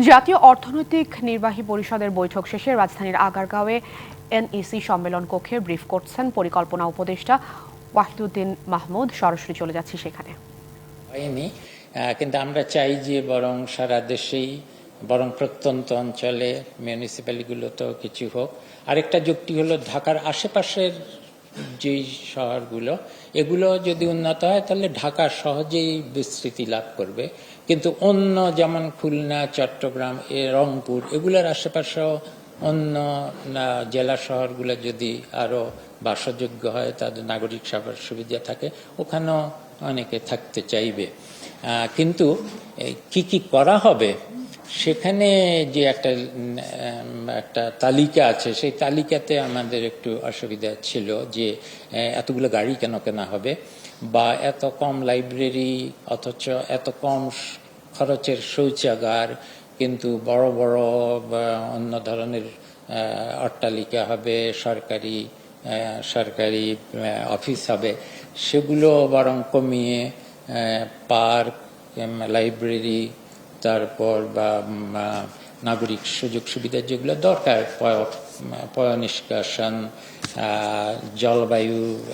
জাতীয় অর্থনৈতিক নির্বাহী পরিষদের বৈঠক শেষে রাজধানীর আগারগাঁওয়ে এনইসি সম্মেলন কক্ষে ব্রিফ করছেন পরিকল্পনা উপদেষ্টা ওয়াহিদুদ্দিন মাহমুদ। সরাসরি চলে যাচ্ছি সেখানে। হয়নি। কিন্তু আমরা চাই যে বরং সারা দেশেই, বরং প্রত্যন্ত অঞ্চলে মিউনিসিপ্যালিটিগুলোতেও কিছু হোক। আরেকটা যুক্তি হলো ঢাকার আশেপাশের যেই শহরগুলো, এগুলো যদি উন্নত হয়, তাহলে ঢাকা সহজেই বিস্তৃতি লাভ করবে। কিন্তু অন্য যেমন খুলনা, চট্টগ্রাম, এ রংপুর, এগুলোর আশেপাশেও অন্য জেলা শহরগুলো যদি আরও বাসযোগ্য হয়, তাদের নাগরিক সেবার সুবিধা থাকে, ওখানেও অনেকে থাকতে চাইবে। কিন্তু কি কি করা হবে? সেখানে যে একটা একটা তালিকা আছে, সেই তালিকাতে আমাদের একটু অসুবিধা ছিল যে এতগুলো গাড়ি কেন কেনা হবে, বা এত কম লাইব্রেরি, অথচ এত কম খরচের শৌচাগার, কিন্তু বড় বড় অন্য ধরনের অট্টালিকা হবে, সরকারি সরকারি অফিস হবে, সেগুলো বরং কমিয়ে পার্ক লাইব্রেরি তারপর বা নাগরিক সুযোগ সুবিধা যেগুলো দরকার, পয়- নিষ্কাশন জলবায়ু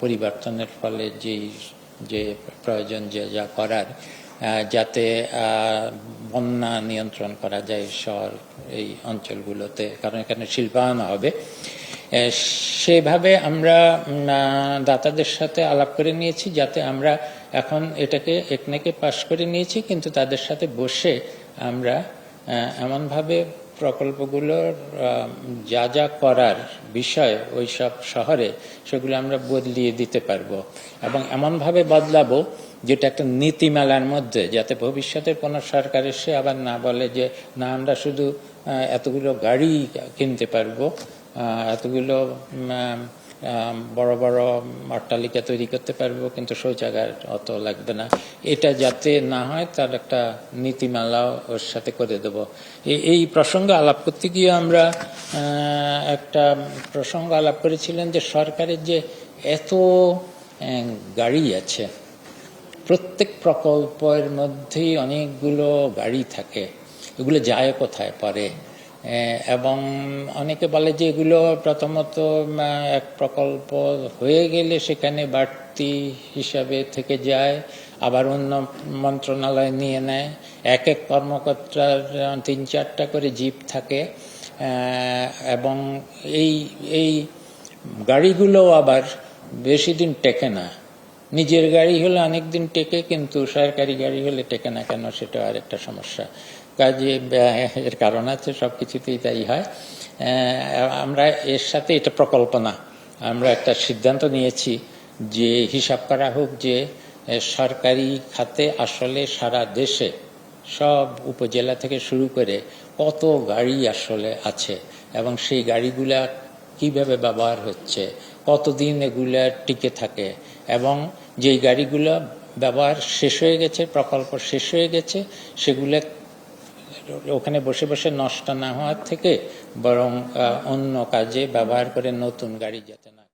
পরিবর্তনের ফলে যেই, যে প্রয়োজন যে যা করার যাতে বন্যা নিয়ন্ত্রণ করা যায় শহর, এই অঞ্চলগুলোতে, কারণ এখানে শিল্পায়ন হবে। সেভাবে আমরা দাতাদের সাথে আলাপ করে নিয়েছি যাতে আমরা এখন এটাকে একনেকে পাশ করে নিয়েছি, কিন্তু তাদের সাথে বসে আমরা এমনভাবে প্রকল্পগুলোর যা যা করার বিষয় ওই সব শহরে, সেগুলো আমরা বদলিয়ে দিতে পারব। এবং এমনভাবে বদলাবো যেটা একটা নীতিমালার মধ্যে, যাতে ভবিষ্যতে কোনো সরকার এসে আবার না বলে যে, না, আমরা শুধু এতগুলো গাড়ি কিনতে পারব এতগুলো বড় বড় অট্টালিকা তৈরি করতে পারব, কিন্তু শৌচাগার অত লাগবে না। এটা যাতে না হয়, তার একটা নীতিমালা ওর সাথে করে দেব। এই প্রসঙ্গ আলাপ করতে গিয়ে আমরা একটা প্রসঙ্গ আলাপ করেছিলেন যে সরকারের যে এত গাড়ি আছে, প্রত্যেক প্রকল্পের মধ্যেই অনেকগুলো গাড়ি থাকে। এগুলো যায় কোথায়? পরে এবং অনেকে বলে যে এগুলো প্রথমত এক প্রকল্প হয়ে গেলে সেখানে বাড়তি হিসাবে থেকে যায়, আবার অন্য মন্ত্রণালয় নিয়ে নেয়। এক এক কর্মকর্তার তিন চারটা করে জিপ থাকে এবং এই এই গাড়িগুলো আবার বেশি দিন টেকে না। নিজের গাড়ি হলে অনেক দিন টেকে, কিন্তু সরকারি গাড়ি হলে টেকে না কেন, সেটা আরেকটা সমস্যা। কাজে এর কারণ আছে সব কিছুতেই তাই হয়। আমরা এর সাথে এটা প্রকল্প না আমরা একটা সিদ্ধান্ত নিয়েছি যে হিসাব করা হোক যে সরকারি খাতে আসলে সারা দেশে, সব উপজেলা থেকে শুরু করে কত গাড়ি আসলে আছে এবং সেই গাড়িগুলা কীভাবে ব্যবহার হচ্ছে, কতদিন এগুলা টিকে থাকে এবং যেই গাড়িগুলো ব্যবহার শেষ হয়ে গেছে, প্রকল্প শেষ হয়ে গেছে, সেগুলো ওখানে বসে বসে নষ্ট না হওয়ার থেকে বরং অন্য কাজে ব্যবহার করে নতুন গাড়ি যাতে না